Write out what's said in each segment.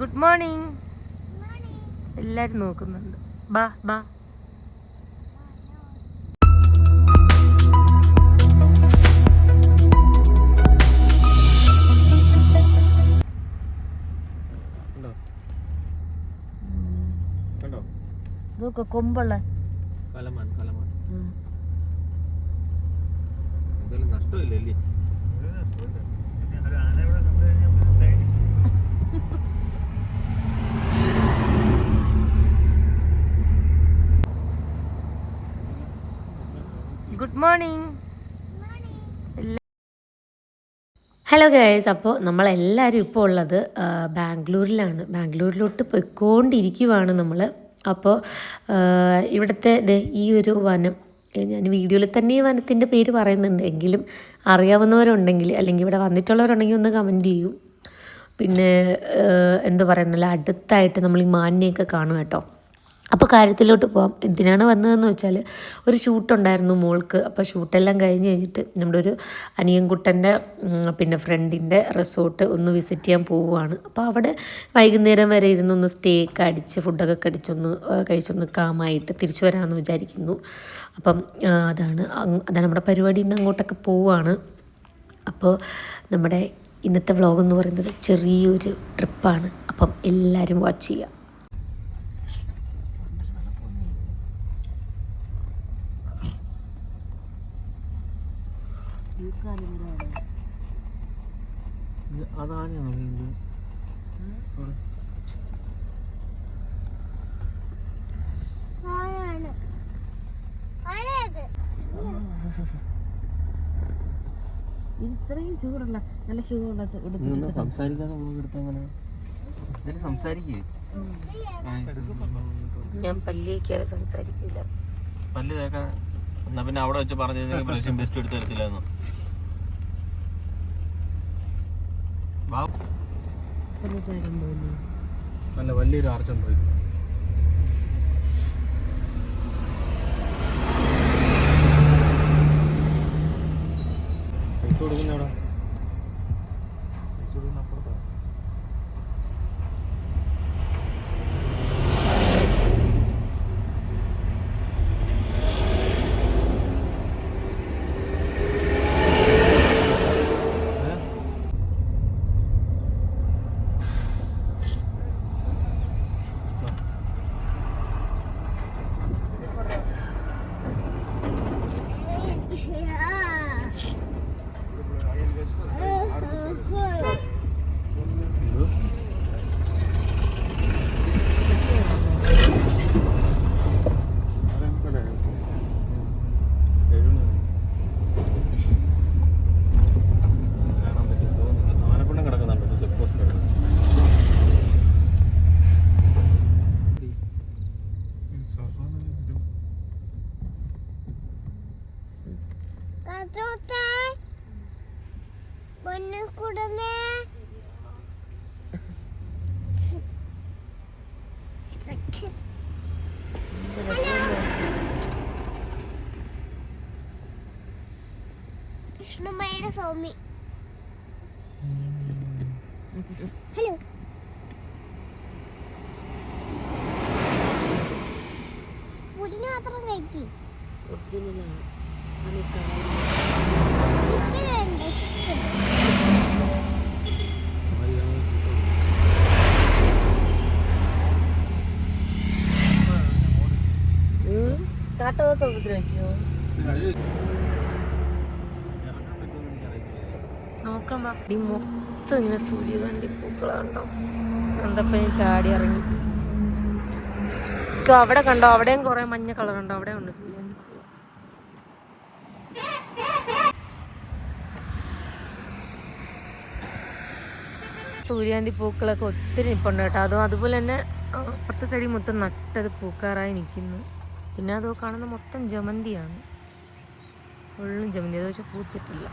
Good morning എല്ലാവരും നോക്കുന്നുണ്ട്. ബാ ബാ. ഇതൊക്കെ കൊമ്പുള്ള. കലമാൻ കലമാൻ. എന്തായാലും നഷ്ടമില്ല അല്ലേ ഗുഡ് മോർണിംഗ് ഹലോ ഗേഴ്സ് അപ്പോൾ നമ്മളെല്ലാവരും ഇപ്പോൾ ഉള്ളത് ബാംഗ്ലൂരിലാണ്. ബാംഗ്ലൂരിലോട്ട് പോയിക്കൊണ്ടിരിക്കുവാണ് നമ്മൾ അപ്പോൾ ഇവിടുത്തെ ഈ ഒരു വനം ഞാൻ വീഡിയോയിൽ തന്നെ ഈ വനത്തിന്റെ പേര് പറയുന്നുണ്ട്. എങ്കിലും അറിയാവുന്നവരുണ്ടെങ്കിൽ അല്ലെങ്കിൽ ഇവിടെ വന്നിട്ടുള്ളവരുണ്ടെങ്കിൽ ഒന്ന് കമന്റ് ചെയ്യൂ. പിന്നെ എന്താ പറയുന്നില്ല അടുത്തായിട്ട് നമ്മൾ ഈ മാനിനെയൊക്കെ കാണും കേട്ടോ. അപ്പോൾ കാര്യത്തിലോട്ട് പോവാം. എന്തിനാണ് വന്നതെന്ന് വെച്ചാൽ ഒരു ഷൂട്ടുണ്ടായിരുന്നു മോൾക്ക്. അപ്പോൾ ഷൂട്ടെല്ലാം കഴിഞ്ഞ് കഴിഞ്ഞിട്ട് നമ്മുടെ ഒരു അനിയൻകുട്ടന്റെ പിന്നെ ഫ്രണ്ടിന്റെ റിസോർട്ട് ഒന്ന് വിസിറ്റ് ചെയ്യാൻ പോവുകയാണ്. അപ്പോൾ അവിടെ വൈകുന്നേരം വരെ ഇരുന്നൊന്ന് സ്റ്റേ ഒക്കെ അടിച്ച് ഫുഡൊക്കെ കടിച്ചൊന്ന് കഴിച്ചൊന്ന് കാമായിട്ട് തിരിച്ചു വരാമെന്ന് വിചാരിക്കുന്നു. അപ്പം അതാണ്. അതാണ് നമ്മുടെ പരിപാടി ഇന്ന് അങ്ങോട്ടൊക്കെ പോവുകയാണ്. അപ്പോൾ നമ്മുടെ ഇന്നത്തെ വ്ളോഗ് എന്ന് പറയുന്നത് ചെറിയൊരു ട്രിപ്പാണ്. അപ്പം എല്ലാവരും വാച്ച് ചെയ്യുക അതാനെയാണോ ആരേത് ഇത്രയും ചൂടുള്ള നല്ല ചൂടുള്ള സംസാരിക്കാതെ സംസാരിക്കേ? ഞാൻ പല്ലിയൊക്കെയാണ് സംസാരിക്കില്ല പല്ല് തേക്കാൻ എന്നാ പിന്നെ അവിടെ വെച്ച് പറഞ്ഞു ബ്രഷും ബെസ്റ്റ് എടുത്ത് തരത്തില്ലായിരുന്നു. നല്ല വലിയൊരു ആർച്ചുണ്ട് പൈസ കൃഷ്ണമ്മയുടെ സൗമി ഹലോ. പുടിന് മാത്രം കഴിക്കും. ചിക്കൻ ഉണ്ട് ചിക്കൻ കാട്ടകത്ത് ഉപദ്രവിക്കുമോ നോക്കാം അടി മൊത്തം ഇങ്ങനെ സൂര്യകാന്തി പൂക്കളുണ്ടോ എന്തപ്പം ഞാൻ ചാടി ഇറങ്ങി. അവിടെ കണ്ടോ? അവിടെയും കുറെ മഞ്ഞ കളർ ഉണ്ടോ അവിടെ ഉണ്ട് സൂര്യകാന്തി പൂവ്. സൂര്യകാന്തി പൂക്കളൊക്കെ ഒത്തിരി നിൽപ്പുണ്ട് കേട്ടോ. അതും അതുപോലെ തന്നെ അപ്പുറത്തെ സൈഡിൽ മൊത്തം നട്ടത് പൂക്കാറായി നിൽക്കുന്നു. പിന്നെ അതോ കാണുന്ന മൊത്തം ജമന്തിയാണ്. ഫുള്ളും ജമന്തി. അത് പക്ഷെ പൂത്തിട്ടില്ല.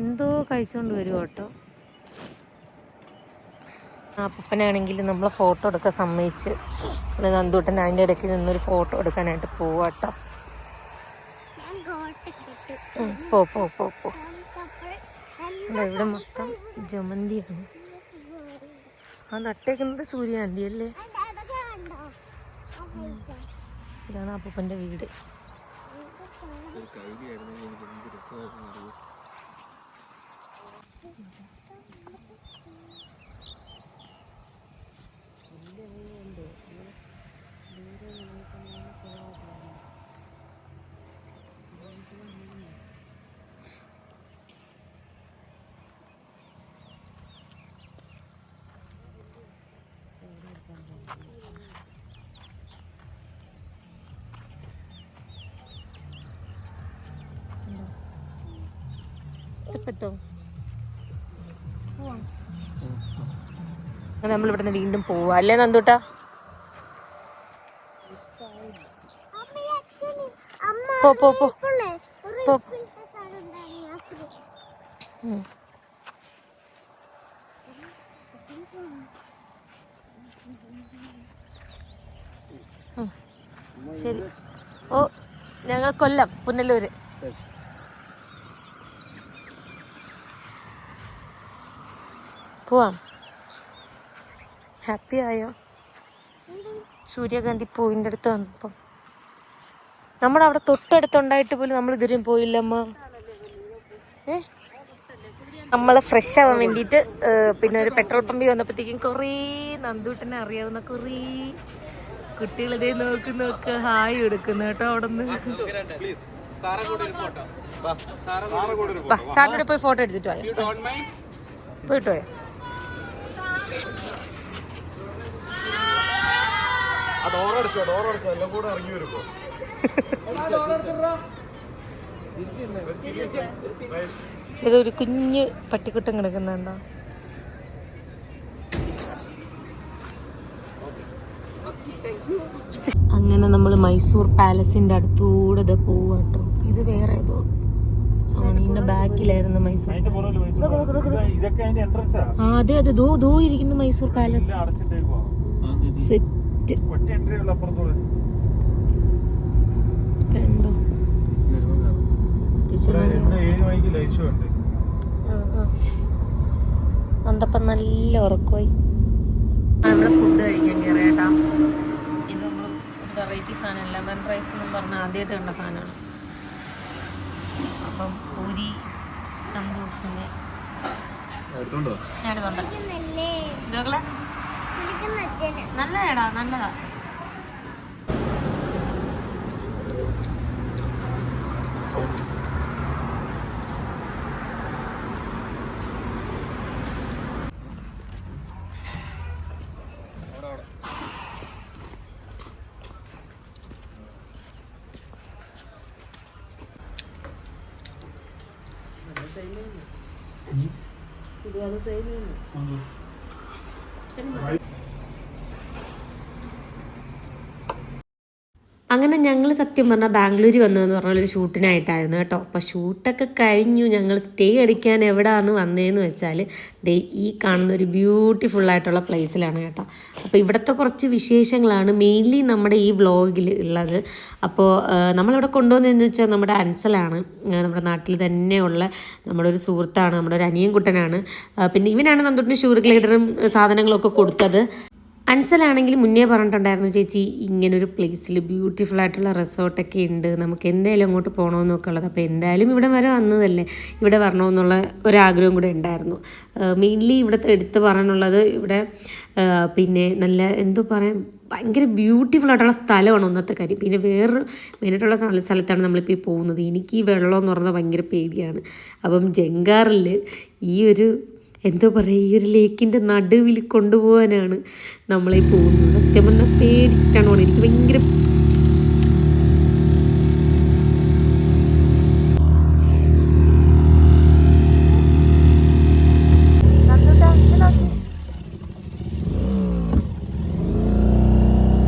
എന്തോ കഴിച്ചുകൊണ്ട് വരും കേട്ടോ. ആ അപ്പനാണെങ്കിൽ നമ്മൾ ഫോട്ടോ എടുക്കാൻ സമ്മതിച്ച് നന്ദൂട്ടൻ അതിന്റെ ഇടയ്ക്ക് നിന്നൊരു ഫോട്ടോ എടുക്കാനായിട്ട് പോവാട്ടോ ഞാൻ കോട്ട കിട്ടും പോ പോ പോ പോ. ഇവിടെ മൊത്തം ജമന്തിയാണ് ആ നട്ടേക്കുന്നത് സൂര്യകാന്തി അല്ലേ. ഇതാണ് അപ്പൂപ്പന്റെ വീട്. ഇഷ്ടപ്പെട്ടോ? നമ്മൾ ഇവിടുന്ന് വീണ്ടും പോവാ. അല്ലേ നന്ദൂട്ടാ. ശരി. ഓ ഞങ്ങൾ കൊല്ലം പുനലൂര്. പോവാം. ഹാപ്പി ആയോ? സൂര്യകാന്തി പൂവിന്റെ അടുത്ത് വന്നപ്പം. നമ്മുടെ അവിടെ തൊട്ടടുത്തുണ്ടായിട്ട് പോലും നമ്മൾ ഇതുവരെയും പോയില്ലമ്മ. ഏ? നമ്മൾ ഫ്രഷ് ആവാൻ വേണ്ടിയിട്ട് പിന്നെ ഒരു പെട്രോൾ പമ്പിൽ വന്നപ്പോഴത്തേക്കും കുറേ നന്ദൂട്ടനെ അറിയാവുന്ന കുറേ കുട്ടികളിതേ നോക്ക് നോക്ക് ഹായ് എടുക്കുന്നു കേട്ടോ അവിടെ നിന്ന് സാറിനോട് പോയി ഫോട്ടോ എടുത്തിട്ട് പോയോ പോയിട്ട് എല്ലാം കൂടെ ഇറങ്ങി വരുമ്പോ ഇതൊരു കുഞ്ഞ് പട്ടിക്കുട്ടം കിടക്കുന്നുണ്ടോ അങ്ങനെ നമ്മൾ മൈസൂർ പാലസിന്റെ അടുത്തൂടെ ഇത് പോവാട്ടോ ഇത് വേറെ ഏതോ ഇതിന്റെ ബാക്കിലായിരുന്നു മൈസൂർ പാലസ്. ആ? അതെ അതെ. ദോ ദോ ഇരിക്കുന്നു മൈസൂർ പാലസ്. സെറ്റ് എൻട്രി ഉള്ള അപ്പുറത്തോടെ ഏഴ് മണിക്ക് ലൈറ്റ് ഷോ ഉണ്ട്. വന്നപ്പം നല്ല ഉറക്കമായി. നമ്മൾ ഫുഡ് കഴിക്കാൻ കയറിയേട്ടാ ഇത് നമ്മൾ വെറൈറ്റി സാധനം ലെമൺ റൈസ് എന്ന് പറഞ്ഞാൽ ആദ്യമായിട്ട് കണ്ട സാധനമാണ്. അപ്പം പൂരി നമ്പൂസിന്. എടുത്തോണ്ടോ? ഞാൻ എടുത്തോണ്ട് നല്ലേ ഇതുകളെ കുടിക്കുന്ന അച്ഛന് നല്ലതാടാ നല്ലതാ അങ്ങനെ ഞങ്ങൾ സത്യം പറഞ്ഞാൽ ബാംഗ്ലൂർ വന്നതെന്ന് പറഞ്ഞൊരു ഷൂട്ടിനായിട്ടായിരുന്നു കേട്ടോ. അപ്പോൾ ഷൂട്ടൊക്കെ കഴിഞ്ഞു. ഞങ്ങൾ സ്റ്റേ അടിക്കാൻ എവിടെയാണ് വന്നതെന്ന് വെച്ചാൽ ദേ ഈ കാണുന്ന ഒരു ബ്യൂട്ടിഫുൾ ആയിട്ടുള്ള പ്ലേസിലാണ് കേട്ടോ. അപ്പോൾ ഇവിടുത്തെ കുറച്ച് വിശേഷങ്ങളാണ് മെയിൻലി നമ്മുടെ ഈ വ്ളോഗിൽ ഉള്ളത്. അപ്പോൾ നമ്മളിവിടെ കൊണ്ടുവന്നതെന്ന് വെച്ചാൽ നമ്മുടെ അൻസലാണ്. നമ്മുടെ നാട്ടിൽ തന്നെയുള്ള നമ്മുടെ ഒരു സുഹൃത്താണ് നമ്മുടെ ഒരു അനിയൻ കുട്ടനാണ് പിന്നെ ഇവനാണ് നന്ദുട്ടിന് ഷൂർ ഗ്ലൈഡറും സാധനങ്ങളൊക്കെ കൊടുത്തത്. അൻസലാണെങ്കിൽ മുന്നേ പറഞ്ഞിട്ടുണ്ടായിരുന്നു ചേച്ചി ഇങ്ങനൊരു പ്ലേസിൽ ബ്യൂട്ടിഫുൾ ആയിട്ടുള്ള റിസോർട്ടൊക്കെ ഉണ്ട്. നമുക്ക് എന്തായാലും അങ്ങോട്ട് പോകണമെന്നൊക്കെ ഉള്ളത്. അപ്പോൾ എന്തായാലും ഇവിടെ വരെ വന്നതല്ലേ. ഇവിടെ വരണമെന്നുള്ള ഒരാഗ്രഹം കൂടെ ഉണ്ടായിരുന്നു. മെയിൻലി ഇവിടുത്തെ എടുത്ത് പറയാനുള്ളത് ഇവിടെ പിന്നെ നല്ല എന്തോ പറയാൻ ഭയങ്കര ബ്യൂട്ടിഫുൾ ആയിട്ടുള്ള സ്ഥലമാണ് ഒന്നത്തെ കാര്യം. പിന്നെ വേറൊരു മെയിനായിട്ടുള്ള സ്ഥല- സ്ഥലത്താണ് നമ്മളിപ്പോൾ പോകുന്നത്. എനിക്ക് ഈ വെള്ളം എന്ന് പറഞ്ഞാൽ ഭയങ്കര പേടിയാണ്. അപ്പം ജങ്കാറിൽ ഈ ഒരു എന്തോ പറയുക ഈ ഒരു ലേക്കിന്റെ നടുവിൽ കൊണ്ടുപോകാനാണ് നമ്മളെ പോകുന്നത്. സത്യം പറഞ്ഞാൽ പേടിച്ചിട്ടാണ് പോകുന്നത് എനിക്ക് ഭയങ്കര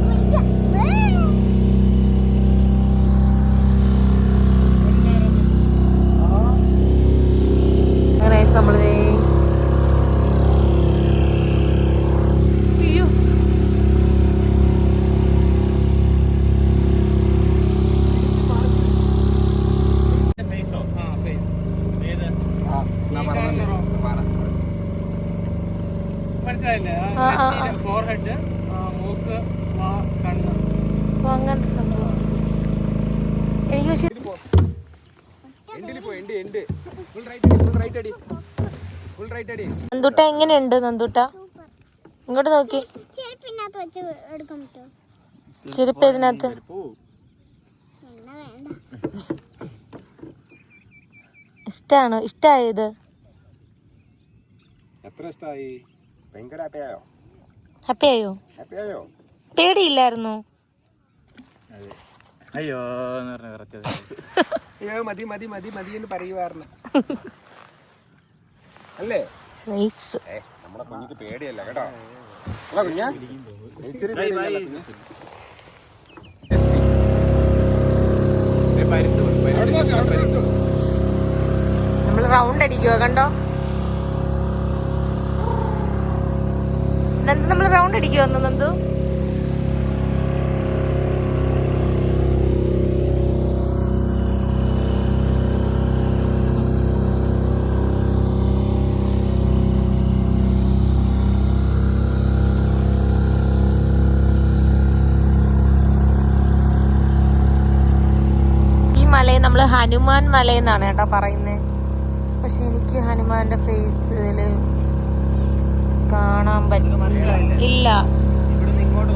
കുളിച്ച അങ്ങനെ നമ്മൾ അയ്യോ മനസ്സിലായില്ലേ? ആ, ആ, ഫോർ ഹെഡ് മൂക്ക് വാ കണ്ണ്. അപ്പൊ അങ്ങനത്തെ സംഭവം. എനിക്ക് പക്ഷെ നന്ദൂട്ട എങ്ങനെയുണ്ട് നന്ദുട്ട? ഇങ്ങോട്ട് നോക്കി. ചെരുപ്പ് ഇതിനകത്ത് വേണ്ട. ഇഷ്ടാണോ? ഇഷ്ടായത് എത്ര ഇഷ്ടമായി ഭയങ്കര ഹാപ്പിയായോ ഹാപ്പിയായോ ഹാപ്പിയായോ പേടിയില്ലായിരുന്നു? അയ്യോ എന്ന് പറഞ്ഞ കുറച്ചത് അയ്യോ മതി മതി മതി മതി എന്ന് പറയുവായിരുന്നു. അല്ലേ? നമ്മുടെ കുഞ്ഞിക്ക് പേടിയല്ല കേട്ടോ. കുഞ്ഞാ ഇച്ചിരി. നമ്മൾ റൗണ്ട് അടിക്കുവോ കണ്ടോ? നന്ദു നമ്മൾ റൗണ്ട് അടിക്കുക നന്ദു? മലയെ നമ്മൾ ഹനുമാൻ മല എന്നാണ് കേട്ടോ പറയുന്നത് പക്ഷെ എനിക്ക് ഹനുമാന്റെ ഫേസ് ഫേസിൽ കാണാൻ പറ്റില്ല ഇല്ല. ഇവിടുന്ന് ഇങ്ങോട്ട്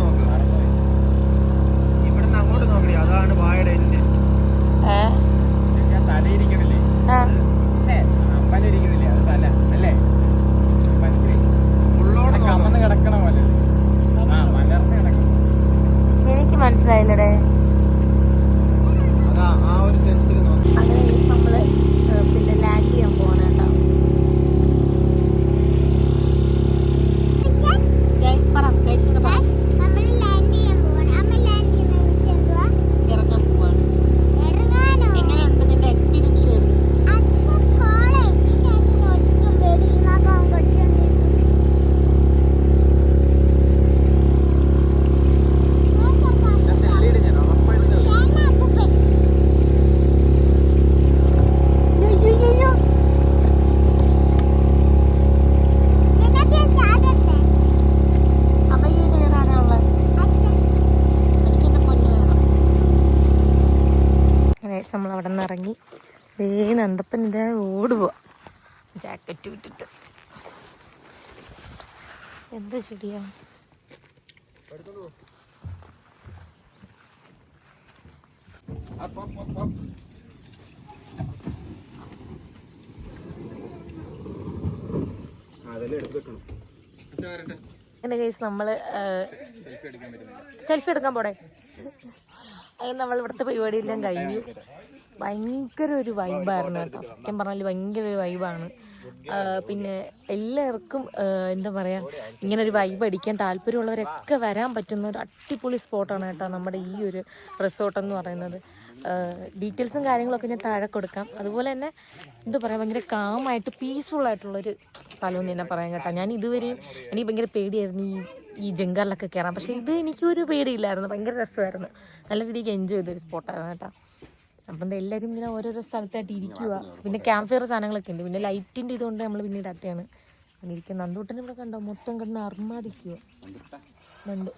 ദേ നന്ദപ്പൻ ഇതേ ജാക്കറ്റ് വിട്ടിട്ട്. എന്താ ചെടിയാ? നമ്മൾ സെൽഫി എടുക്കാൻ പോടെ അങ്ങനെ നമ്മൾ ഇവിടുത്തെ പരിപാടിയെല്ലാം കഴിഞ്ഞു ഭയങ്കര ഒരു വൈബായിരുന്നു കേട്ടോ. സത്യം പറഞ്ഞാൽ ഭയങ്കര ഒരു വൈബാണ് പിന്നെ എല്ലാവർക്കും എന്താ പറയാ ഇങ്ങനെ ഒരു വൈബ് അടിക്കാൻ താല്പര്യമുള്ളവരൊക്കെ വരാൻ പറ്റുന്ന ഒരു അടിപൊളി സ്പോട്ടാണ് കേട്ടോ നമ്മുടെ ഈ ഒരു റിസോർട്ട് എന്ന് പറയുന്നത്. ഡീറ്റെയിൽസും കാര്യങ്ങളൊക്കെ ഞാൻ താഴെ കൊടുക്കാം. അതുപോലെ തന്നെ എന്താ പറയുക ഭയങ്കര കാമായിട്ട് പീസ്ഫുൾ ആയിട്ടുള്ളൊരു സ്ഥലം എന്ന് തന്നെ പറയാം കേട്ടോ. ഞാൻ ഇതുവരെയും എനിക്ക് ഭയങ്കര പേടിയായിരുന്നു ഈ ഈ ജംഗാറിലൊക്കെ കയറാൻ പക്ഷേ ഇത് എനിക്കൊരു പേടിയില്ലായിരുന്നു. ഭയങ്കര രസമായിരുന്നു. നല്ല രീതിക്ക് എൻജോയ് ചെയ്തൊരു സ്പോട്ടായിരുന്നു കേട്ടോ. അപ്പം എല്ലാരും എല്ലാവരും ഇങ്ങനെ ഓരോരോ സ്ഥലത്തായിട്ട് ഇരിക്കുക പിന്നെ ക്യാമ്പ് ഫയർ സാധനങ്ങളൊക്കെ ഉണ്ട്. പിന്നെ ലൈറ്റിന്റെ ഇതുകൊണ്ട് നമ്മൾ പിന്നീട് അത്തയാണ് അങ്ങനെ ഇരിക്കുന്നത് നന്ദൂട്ടനെ ഇവിടെ കണ്ടോ? മൊത്തം കിടന്ന് അർമാദിക്കുക നന്ദു